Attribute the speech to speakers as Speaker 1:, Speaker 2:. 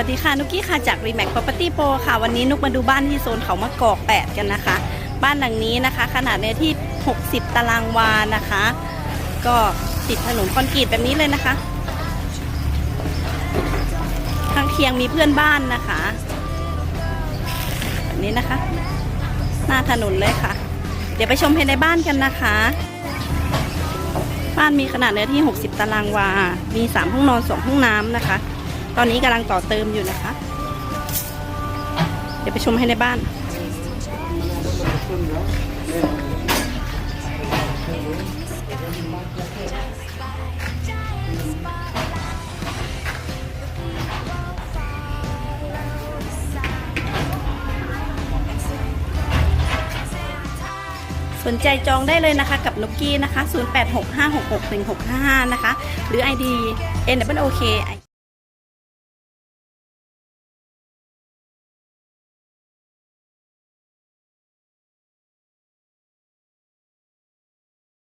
Speaker 1: วัสดีค่ะ นุกกี้ค่ะจาก Remax Property Pro ค่ะ วันนี้นุกมาดูบ้านที่โซนเขามะกอก 8 กันนะคะ บ้านหลังนี้นะคะ ขนาดเนื้อที่ 60 ตารางวานะคะ ก็ติดถนนคอนกรีตแบบนี้เลยนะคะข้างเคียงมีเพื่อนบ้านนะคะแบบนี้นะคะ หน้าถนนเลยค่ะ เดี๋ยวไปชมภายในบ้านกันนะคะ บ้านมีขนาดเนื้อที่ 60 ตารางวา มี 3 ห้องนอน 2 ห้องน้ำนะคะ ตอนนี้กำลังต่อเติมอยู่นะคะ เดี๋ยวไปชมให้ในบ้าน สนใจจองได้เลยนะคะกับนกกี้นะคะ 0865661655 นะคะ หรือ ID n w o k